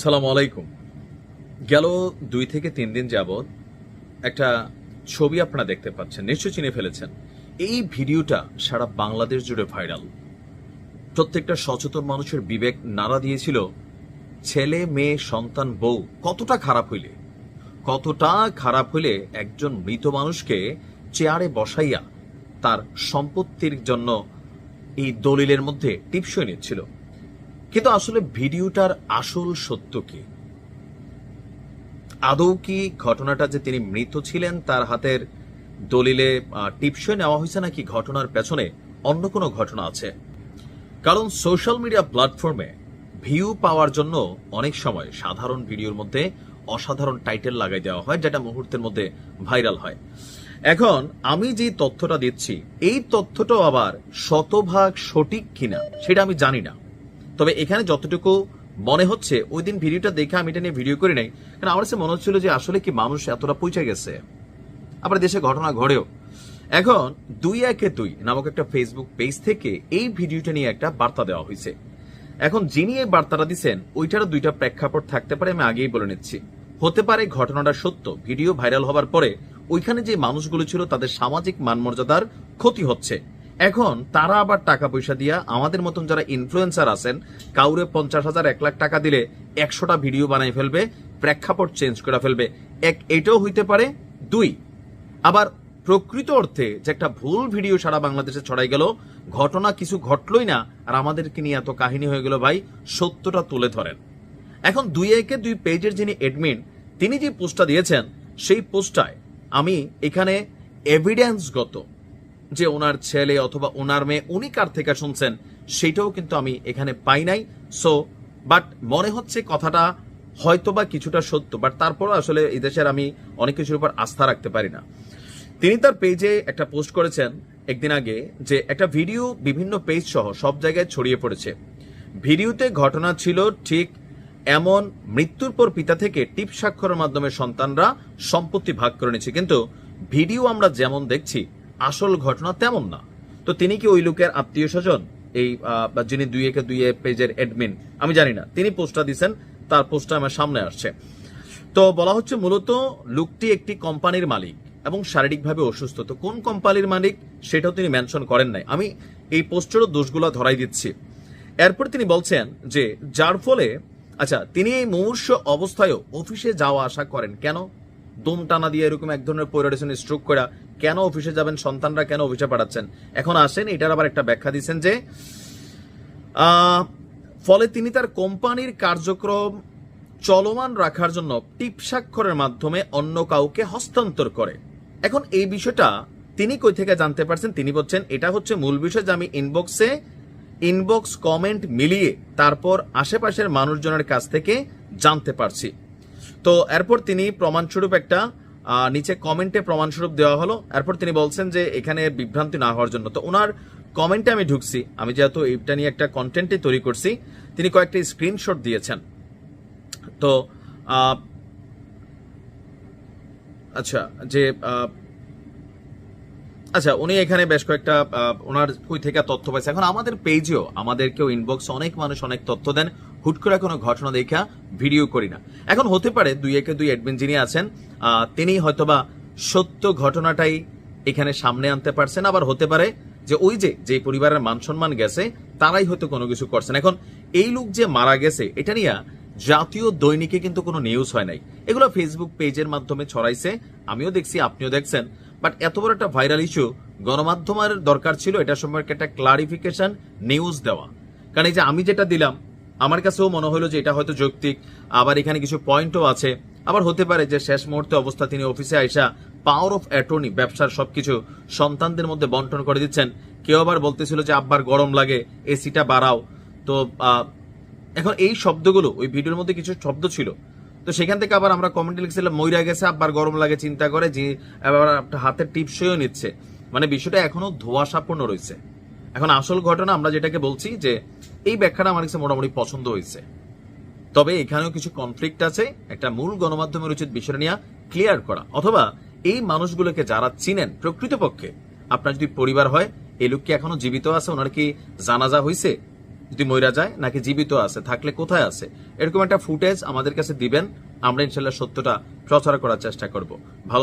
সালাম আলাইকুম। গেল দুই থেকে তিন দিন যাবৎ একটা ছবি আপনারা দেখতে পাচ্ছেন নিশ্চয় চিনে ফেলেছেন। এই ভিডিওটা সারা বাংলাদেশ জুড়ে ভাইরাল। প্রত্যেকটা সচেতন মানুষের বিবেক নাড়া দিয়েছিল, ছেলে, মেয়ে, সন্তান, বউ, কতটা খারাপ হইলে? কতটা খারাপ হইলে একজন মৃত মানুষকে চেয়ারে বসাইয়া তার সম্পত্তির জন্য এই দলিলের মধ্যে টিপসই নিচ্ছিল? কিন্তু আসলে ভিডিওটার আসল সত্য কি? আদৌ কি ঘটনাটা যে তিনি মৃত ছিলেন তার হাতের দলিলে টিপসই নেওয়া হয়েছে নাকি ঘটনার পেছনে অন্য কোনো ঘটনা আছে? কারণ সোশ্যাল মিডিয়া প্ল্যাটফর্মে ভিউ পাওয়ার জন্য অনেক সময় সাধারণ ভিডিওর মধ্যে অসাধারণ টাইটেল লাগাই দেওয়া হয়, যেটা মুহূর্তের মধ্যে ভাইরাল হয়। এখন আমি যে তথ্যটা দিচ্ছি, এই তথ্যটাও আবার শতভাগ সঠিক কিনা, সেটা আমি জানি না। তবে এখানে যতটুকু মনে হচ্ছে ওই দিন ভিডিওটা দেখে আমি এটা নিয়ে ভিডিও করি নাই। কারণ আমার কাছে মনে হচ্ছিল যে আসলে কি মানুষ এতটা পৌঁছে গেছে। আবার দেশে ঘটনা ঘটেও। এখন দুই একে দুই নামক একটা ফেসবুক পেজ থেকে এই ভিডিওটা নিয়ে একটা বার্তা দেওয়া হয়েছে। এখন যিনি এই বার্তাটা দিচ্ছেন, ওইটারও দুইটা প্রেক্ষাপট থাকতে পারে, আমি আগেই বলে নিচ্ছি। হতে পারে ঘটনাটা সত্য, ভিডিও ভাইরাল হবার পরে ওইখানে যে মানুষগুলো ছিল, তাদের সামাজিক মানমর্যাদার ক্ষতি হচ্ছে। এখন তারা আবার টাকা পয়সা দিয়া আমাদের মতন যারা ইনফ্লুয়েন্সার আছেন, কাউরে পঞ্চাশ হাজার, এক লাখ টাকা দিলে একশোটা ভিডিও বানাই ফেলবে, প্রেক্ষাপট চেঞ্জ করে ফেলবে। এক, এটাও হইতে পারে। দুই, আবার প্রকৃত অর্থে যে একটা ভুল ভিডিও সারা বাংলাদেশে ছড়াই গেল, ঘটনা কিছু ঘটলই না, আর আমাদেরকে নিয়ে এত কাহিনী হয়ে গেল ভাই, সত্যটা তুলে ধরেন। এখন দুই একে দুই পেজের যিনি এডমিন তিনি যে পোস্টটা দিয়েছেন, সেই পোস্টটায় আমি এখানে এভিডেন্সগত যে ওনার ছেলে অথবা ওনার মেয়ে উনি কার থেকে শুনছেন, সেটাও কিন্তু আমি এখানে পাই নাই। সো বাট মনে হচ্ছে কথাটা হয়তোবা কিছুটা সত্য বাট তারপরও আসলে এই দেশের আমি অনেক কিছুর উপর আস্থা রাখতে পারি না। তিনি তার পেজে একটা পোস্ট করেছেন একদিন আগে যে একটা ভিডিও বিভিন্ন পেজ সহ সব জায়গায় ছড়িয়ে পড়েছে। ভিডিওতে ঘটনা ছিল ঠিক এমন মৃত্যুর পর পিতা থেকে টিপ স্বাক্ষরের মাধ্যমে সন্তানরা সম্পত্তি ভাগ করে নিচ্ছে। কিন্তু ভিডিও আমরা যেমন দেখছি আসল ঘটনা তেমন না। তো তিনি কি ওই লোকের আত্মীয় স্বজন? এই যিনি দুই একে দুই পেজের অ্যাডমিন আমি জানি না। তিনি পোস্টটা দিচ্ছেন তার পোস্টটা আমার সামনে আসছে। তো বলা হচ্ছে মূলত লোকটি একটি কোম্পানির মালিক এবং শারীরিকভাবে অসুস্থ। তো কোন কোম্পানির মালিক সেটাও তিনি মেনশন করেন নাই। আমি এই পোস্টেরও দোষগুলো ধরাই দিচ্ছি। এরপর তিনি বলছেন যে, যার ফলে আচ্ছা তিনি এই মুমূর্ষ অবস্থায়ও অফিসে যাওয়া আসা করেন। কেন? দম টানা দিয়ে এরকম এক ধরনের পরিরেশন স্ট্রোক করা কেন অফিসে যাবেন, সন্তানরা কেন অফিসে পাঠাচ্ছেন? এখন আসেন, এটার আবার একটা ব্যাখ্যা দিচ্ছেন যে ফলে তিনি তার কোম্পানির কার্যক্রম চলমান রাখার জন্য টিপ স্বাক্ষরের মাধ্যমে অন্য কাউকে হস্তান্তর করে। এখন এই বিষয়টা তিনি কই থেকে জানতে পারছেন? তিনি বলছেন, এটা হচ্ছে মূল বিষয় যে আমি ইনবক্সে ইনবক্স কমেন্ট মিলিয়ে তারপর আশেপাশের মানুষজনের কাছ থেকে জানতে পারছি। তো এরপর তিনি প্রমাণস্বরূপ একটা নিচে কমেন্টে প্রমাণস্বরূপ দেওয়া হলো। এরপর তিনি বলছেন যে এখানে বিভ্রান্তি না হওয়ার জন্য। তো ওনার কমেন্টে আমি ঢুকছি। আমি যেহেতু এইটা নিয়ে একটা কন্টেন্টই তৈরি করছি, তিনি কয়েকটি স্ক্রিনশট দিয়েছেন। তো আচ্ছা যে আচ্ছা উনি এখানে বেশ কয়েকটা ওনার কই থেকে তথ্য পাইছে। এখন আমাদের পেজেও আমাদেরকেও ইনবক্স অনেক মানুষ অনেক তথ্য দেন, হুট করে কোনো ঘটনা দেখা ভিডিও করি না। এখন হতে পারে দুই একে দুই অ্যাডমিন যিনি আছেন তিনি হয়তোবা সত্য ঘটনাটাই এখানে সামনে আনতে পারছেন। আবার হতে পারে যে ওই যে যে পরিবারের মান সম্মান গেছে, তারাই হয়তো কোনো কিছু করছেন। এখন এই লোক যে মারা গেছে, এটা নিয়ে জাতীয় দৈনিকে কিন্তু কোনো নিউজ হয় নাই। এগুলো ফেসবুক পেজের মাধ্যমে ছড়াইছে। আমিও দেখছি, আপনিও দেখছেন। বাট এত বড় একটা ভাইরাল ইস্যু গণমাধ্যমের দরকার ছিল, এটা সম্পর্কে একটা ক্লারিফিকেশন নিউজ দেওয়া। কারণ এই যে আমি যেটা দিলাম, আমার কাছেও মনে হলো যে এটা হয়তো যৌক্তিক, আবার এখানে কিছু পয়েন্টও আছে। আবার হতে পারে যে শেষ মুহূর্তে অবস্থা তিনি অফিসে আইসা পাওয়ার অফ অ্যাটর্নি ব্যবসার সবকিছু সন্তানদের মধ্যে বন্টন করে দিচ্ছেন। কেউ আবার বলতেছিল যে, আব্বার গরম লাগে এসিটা বাড়াও। তো এখন এই শব্দগুলো, ওই ভিডিওর মধ্যে কিছু শব্দ ছিল তো সেখান থেকে আবার আমরা কমেন্টে লিখছিলাম মইরা গেছে আবার গরম লাগে, চিন্তা করে। যে আবার হাতের টিপসইও নিচ্ছে। মানে বিষয়টা এখনও ধোয়াশাপূর্ণ রয়েছে। এখন আসল ঘটনা আমরা যেটাকে বলছি যে, এই ব্যাখ্যাটা আমার কাছে মোটামুটি পছন্দ হয়েছে। তবে এখানেও কিছু কনফ্লিক্ট আছে। একটা মূল গণমাধ্যমের উচিত বিষয়টা নিয়ে ক্লিয়ার করা। অথবা এই মানুষগুলোকে যারা চিনেন প্রকৃতপক্ষে, আপনার যদি পরিবার হয়, এই লোক কি এখনও জীবিত আছে? ওনার কি জানাজা হয়েছে যদি মইরা যায়, নাকি জীবিত আছে, থাকলে কোথায় আছে? এরকম একটা ফুটেজ আমাদের কাছে দিবেন। আমরা ইনশাল্লাহ সত্যটা প্রচার করার চেষ্টা করব। ভালো